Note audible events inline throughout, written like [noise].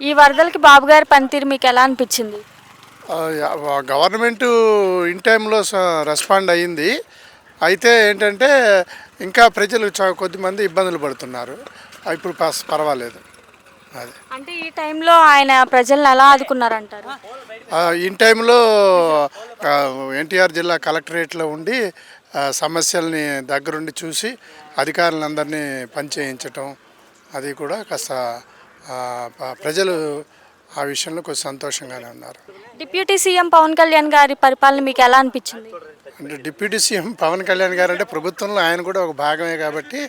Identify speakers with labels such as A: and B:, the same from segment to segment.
A: ఈ వరదలకి బాబు గారి పనితీరు మీకు ఎలా అనిపించింది?
B: గవర్నమెంట్ ఇన్ టైంలో రెస్పాండ్ అయ్యింది. అయితే ఏంటంటే ఇంకా ప్రజలు కొద్దిమంది ఇబ్బందులు పడుతున్నారు. ఇప్పుడు పర్వాలేదు. అది.
A: అంటే ఈ టైంలో ఆయన ప్రజల్ని ఎలా ఆదుకున్నారంటారు?
B: ఇన్ టైంలో ఎన్టీఆర్ జిల్లా కలెక్టరేట్లో ఉండి సమస్యల్ని దగ్గరుండి చూసి అధికారులందరినీ పనిచేయించటం అది కూడా కాస్త ప్రజలు ఆ విషయంలో కొంచెం సంతోషంగానే ఉన్నారు.
A: డిప్యూటీ సీఎం పవన్ కళ్యాణ్ గారి పరిపాలన మీకు ఎలా అనిపించింది?
B: అంటే డిప్యూటీ సీఎం పవన్ కళ్యాణ్ గారు అంటే ప్రభుత్వంలో ఆయన కూడా ఒక భాగమే కాబట్టి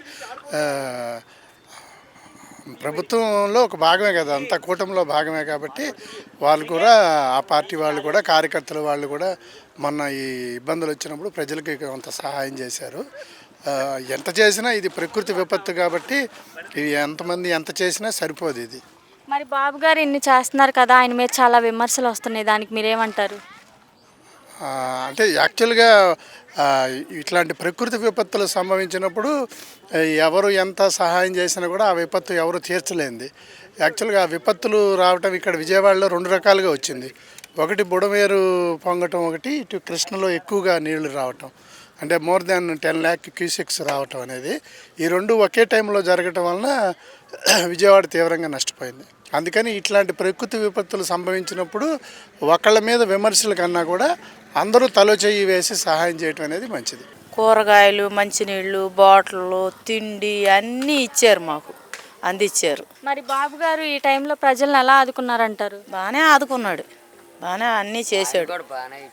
B: ప్రభుత్వంలో ఒక భాగమే కదా అంతా కూటమిలో భాగమే కాబట్టి వాళ్ళు కూడా ఆ పార్టీ వాళ్ళు కూడా కార్యకర్తలు వాళ్ళు కూడా మొన్న ఈ ఇబ్బందులు వచ్చినప్పుడు ప్రజలకి కొంత సహాయం చేశారు. ఎంత చేసినా ఇది ప్రకృతి విపత్తు కాబట్టి ఇది ఎంతమంది ఎంత చేసినా సరిపోదు ఇది.
A: మరి బాబు గారు ఇన్ని చేస్తున్నారు కదా ఆయన మీద చాలా విమర్శలు వస్తున్నాయి దానికి మీరేమంటారు?
B: అంటే యాక్చువల్గా ఇట్లాంటి ప్రకృతి విపత్తులు సంభవించినప్పుడు ఎవరు ఎంత సహాయం చేసినా కూడా ఆ విపత్తు ఎవరు తీర్చలేంది యాక్చువల్గా ఆ విపత్తులు రావటం ఇక్కడ విజయవాడలో రెండు రకాలుగా వచ్చింది. ఒకటి బుడమేరు పొంగటం ఒకటి ఇటు కృష్ణలో ఎక్కువగా నీళ్ళు రావటం. అంటే more than ten lakh cusecs రావటం అనేది. ఈ రెండు ఒకే టైంలో జరగటం వలన [clears throat] విజయవాడ తీవ్రంగా నష్టపోయింది. అందుకని ఇట్లాంటి ప్రకృతి విపత్తులు సంభవించినప్పుడు ఒకళ్ళ మీద విమర్శల కన్నా కూడా అందరూ తలో చెయ్యి వేసి సహాయం చేయటం అనేది మంచిది.
C: కూరగాయలు మంచినీళ్ళు బాటిళ్ళు తిండి అన్నీ ఇచ్చారు మాకు. అందించారు
A: మరి బాబు గారు ఈ టైంలో ప్రజల్ని ఎలా ఆదుకున్నారంటారు?
C: బాగానే ఆదుకున్నాడు. బాగానే అన్నీ చేశాడు.